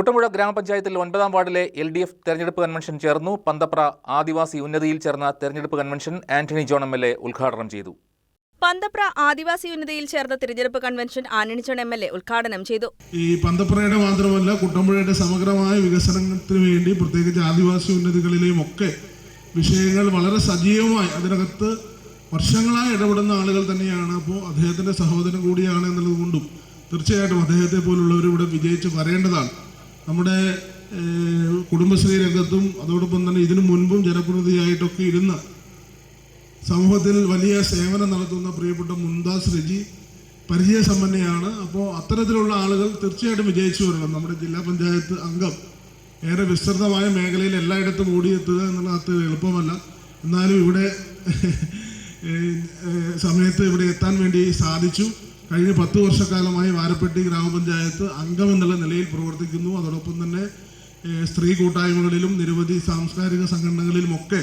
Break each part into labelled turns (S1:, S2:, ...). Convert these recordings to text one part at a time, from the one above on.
S1: കുട്ടമ്പുഴ ഗ്രാമപഞ്ചായത്തിൽ ഒൻപതാം വാർഡിലെ എൽ ഡി എഫ് തെരഞ്ഞെടുപ്പ് കൺവെൻഷൻ ചേർന്നു. പന്തപ്ര ആദിവാസി ഉന്നതിയിൽ ചേർന്ന തെരഞ്ഞെടുപ്പ് convention Antony John M L A ഉദ്ഘാടനം ചെയ്തു.
S2: പന്തപ്ര ആദിവാസി ഉന്നതിയിൽ ചേർന്ന തിരഞ്ഞെടുപ്പ് കൺവെൻഷൻ ആന്റണിച്ചൺ എം എൽ എ ഉദ്ഘാടനം ചെയ്തു.
S3: ഈ പന്തപ്രയുടെ മാത്രമല്ല കുട്ടമ്പുഴയുടെ സമഗ്രമായ വികസനത്തിന് വേണ്ടി പ്രത്യേകിച്ച് ആദിവാസി ഉന്നതികളിലെയും ഒക്കെ വിഷയങ്ങൾ വളരെ സജീവമായി അതിനകത്ത് വർഷങ്ങളായി ഇടപെടുന്ന ആളുകൾ തന്നെയാണ്. അപ്പോൾ അദ്ദേഹത്തിന്റെ സഹോദരൻ കൂടിയാണ് എന്നുള്ളത് കൊണ്ടും തീർച്ചയായിട്ടും അദ്ദേഹത്തെ പോലുള്ളവർ ഇവിടെ വിജയിച്ച് വരേണ്ടതാണ്. നമ്മുടെ കുടുംബശ്രീ രംഗത്തും അതോടൊപ്പം തന്നെ ഇതിനു മുൻപും ജനപ്രതിനിധിയായിട്ടൊക്കെ ഇരുന്ന സമൂഹത്തിൽ വലിയ സേവനം നടത്തുന്ന പ്രിയപ്പെട്ട മുംതാസ് രജി പരിചയസമ്പന്നയാണ്. അപ്പോൾ അത്തരത്തിലുള്ള ആളുകൾ തീർച്ചയായിട്ടും വിജയിച്ചു വരണം. നമ്മുടെ ജില്ലാ പഞ്ചായത്ത് അംഗം ഏറെ വിസ്തൃതമായ മേഖലയിൽ എല്ലായിടത്തും ഓടിയെത്തുക എന്നുള്ള അത്ര എളുപ്പമല്ല. എന്നാലും ഇവിടെ സമയത്ത് ഇവിടെ എത്താൻ വേണ്ടി സാധിച്ചു. കഴിഞ്ഞ പത്ത് വർഷക്കാലമായി വാരപ്പെട്ടി ഗ്രാമപഞ്ചായത്ത് അംഗം എന്നുള്ള നിലയിൽ പ്രവർത്തിക്കുന്നു. അതോടൊപ്പം തന്നെ സ്ത്രീ കൂട്ടായ്മകളിലും നിരവധി സാംസ്കാരിക സംഘടനകളിലുമൊക്കെ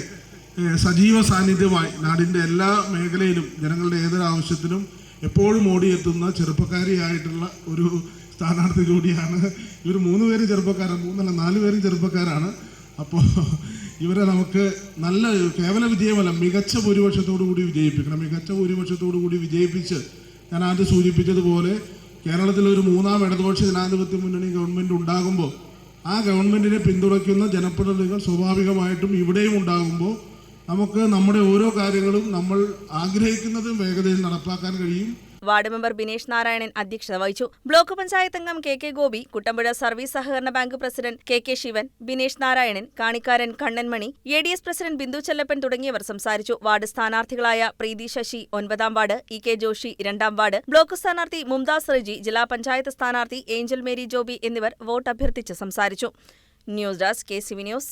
S3: സജീവ സാന്നിധ്യമായി നാടിന്റെ എല്ലാ മേഖലയിലും ജനങ്ങളുടെ ഏതൊരാവശ്യത്തിനും എപ്പോഴും ഓടിയെത്തുന്ന ചെറുപ്പക്കാരിയായിട്ടുള്ള ഒരു സ്ഥാനാർത്ഥി കൂടിയാണ്. ഇവർ മൂന്ന് പേര് ചെറുപ്പക്കാരാണ്. മൂന്നല്ല നാല് പേരും ചെറുപ്പക്കാരാണ്. അപ്പോൾ ഇവരെ നമുക്ക് നല്ല കേവല വിജയമല്ല മികച്ച ഭൂരിപക്ഷത്തോടു കൂടി വിജയിപ്പിക്കണം. മികച്ച ഭൂരിപക്ഷത്തോടു കൂടി വിജയിപ്പിച്ച് ഞാൻ ആദ്യം സൂചിപ്പിച്ചതുപോലെ കേരളത്തിൽ ഒരു മൂന്നാം ഇടതുപക്ഷ ജനാധിപത്യ മുന്നണി ഗവൺമെന്റ് ഉണ്ടാകുമ്പോൾ ആ ഗവൺമെന്റിനെ പിന്തുണയ്ക്കുന്ന ജനപ്രതിനിധികൾ സ്വാഭാവികമായിട്ടും ഇവിടെയും ഉണ്ടാകുമ്പോൾ നമുക്ക് നമ്മുടെ ഓരോ കാര്യങ്ങളും നമ്മൾ ആഗ്രഹിക്കുന്നതും വേഗതയിൽ നടപ്പാക്കാൻ കഴിയും.
S2: വാർഡ് മെമ്പർ ബിനേഷ് നാരായണൻ അധ്യക്ഷത വഹിച്ചു. ബ്ലോക്ക് പഞ്ചായത്ത് അംഗം K K Gopi Kuttampuzha service സഹകരണ bank president K K Sivan Binesh Narayanan കാണിക്കാരൻ Kannanmani A D S president Bindu Chellappan തുടങ്ങിയവർ സംസാരിച്ചു. വാർഡ് സ്ഥാനാർത്ഥികളായ പ്രീതി ശശി ഒൻപതാം വാർഡ് ഇ കെ ജോഷി രണ്ടാം വാർഡ് ബ്ലോക്ക് സ്ഥാനാർത്ഥി മുംതാസ് റെജി ജില്ലാ പഞ്ചായത്ത് സ്ഥാനാർത്ഥി ഏഞ്ചൽ മേരി ജോബി എന്നിവർ വോട്ട് അഭ്യർത്ഥിച്ച് സംസാരിച്ചു. News desk K C V news.